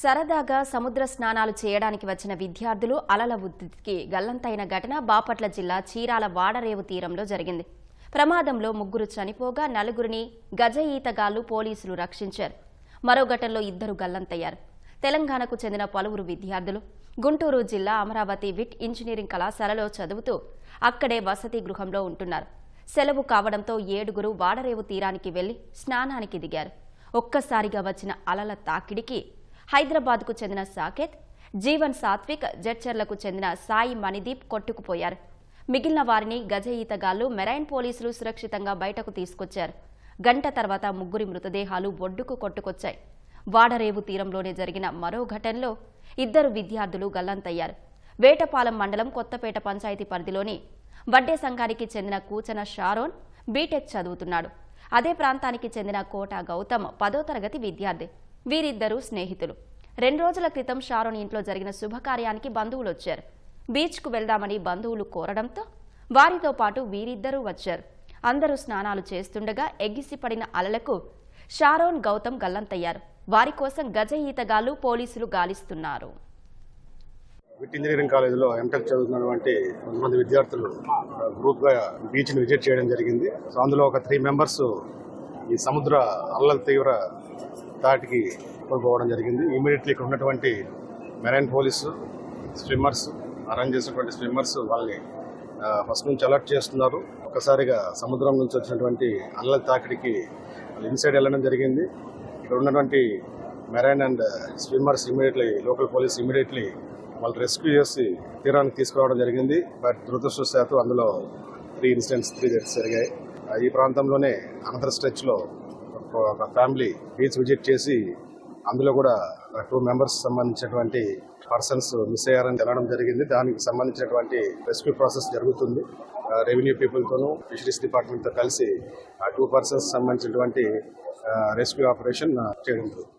సరదాగా సముద్ర స్నానాలు చేయడానికి వచ్చిన విద్యార్థులు అలల ఉద్ధృతికి గల్లంతైన ఘటన బాపట్ల జిల్లా చీరాల వాడరేవు తీరంలో జరిగింది. ప్రమాదంలో ముగ్గురు చనిపోగా నలుగురిని గజ ఈతగాళ్ళు పోలీసులు రక్షించారు. మరో ఘటనలో ఇద్దరు గల్లంతయ్యారు. తెలంగాణకు చెందిన పలువురు విద్యార్థులు గుంటూరు జిల్లా అమరావతి విట్ ఇంజనీరింగ్ కళాశాలలో చదువుతూ అక్కడే వసతి గృహంలో ఉంటున్నారు. సెలవు కావడంతో ఏడుగురు వాడరేవు తీరానికి వెళ్ళి స్నానానికి దిగారు. ఒక్కసారిగా వచ్చిన అలల తాకిడికి హైదరాబాద్కు చెందిన సాకేత్ జీవన్ సాత్విక్ జడ్చర్లకు చెందిన సాయి మణిదీప్ కొట్టుకుపోయారు. మిగిలిన వారిని గజ ఈతగాళ్ళు మెరైన్ పోలీసులు సురక్షితంగా బయటకు తీసుకొచ్చారు. గంట తర్వాత ముగ్గురి మృతదేహాలు ఒడ్డుకు కొట్టుకొచ్చాయి. వాడరేవు తీరంలోనే జరిగిన మరో ఘటనలో ఇద్దరు విద్యార్థులు గల్లంతయ్యారు. వేటపాలెం మండలం కొత్తపేట పంచాయతీ పరిధిలోని వడ్డే సంఘానికి చెందిన కూచన షారోన్ బీటెక్ చదువుతున్నాడు. అదే ప్రాంతానికి చెందిన కోట గౌతమ్ పదో తరగతి విద్యార్థి. వీరిద్దరూ స్నేహితులు. రెండు రోజుల క్రితం షారోన్ ఇంట్లో జరిగిన శుభకార్యానికి బంధువులు వచ్చారు బీచ్కు వెళ్దామని బంధువులు కోరడంతో వారితో పాటు వీరిద్దరూ వచ్చారు. అందరూ స్నానాలు చేస్తుండగా ఎగిసిపడిన అలలకు షారోన్ గౌతమ్ గల్లంతయ్యారు. వారి కోసం గజ ఈతగాళ్ళు పోలీసులు గాలిస్తున్నారు. విట్ ఇంజనీరింగ్ కాలేజీలో ఎంటెక్ చదువుతున్నటువంటి కొంతమంది విద్యార్థులు గ్రూప్గా బీచ్ని విజిట్ చేయడం జరిగింది. సో అందులో ఒక త్రీ మెంబర్స్ ఈ సముద్ర అల్లల తీవ్ర తాటికి కోల్పోవడం జరిగింది. ఇమీడియట్లీ ఇక్కడ ఉన్నటువంటి మెరైన్ పోలీసు స్విమ్మర్స్ అరేంజ్ చేసినటువంటి స్విమ్మర్స్ వాళ్ళని ఫస్ట్ నుంచి అలర్ట్ చేస్తున్నారు. ఒకసారిగా సముద్రం నుంచి వచ్చినటువంటి అల్లల తాకిడికి వాళ్ళు ఇన్సైడ్ వెళ్ళడం జరిగింది. ఇక్కడ ఉన్నటువంటి marine and swimmers immediately local police immediately వాళ్ళు రెస్క్యూ చేసి తీరానికి తీసుకురావడం జరిగింది. బట్ దురదృష్టవశాత్తు అందులో త్రీ ఇన్సిడెంట్స్ త్రీ డెత్స్ జరిగాయి. ఈ ప్రాంతంలోనే అనంతర స్ట్రెచ్లో ఒక ఫ్యామిలీ బీచ్ విజిట్ చేసి అందులో కూడా టూ మెంబర్స్ సంబంధించినటువంటి పర్సన్స్ మిస్ అయ్యారని తెలడం జరిగింది. దానికి సంబంధించినటువంటి రెస్క్యూ ప్రాసెస్ జరుగుతుంది. రెవెన్యూ పీపుల్తోనూ ఫిషరీస్ డిపార్ట్మెంట్తో కలిసి ఆ టూ పర్సన్స్ సంబంధించినటువంటి రెస్క్యూ ఆపరేషన్ చేయడం జరుగుతుంది.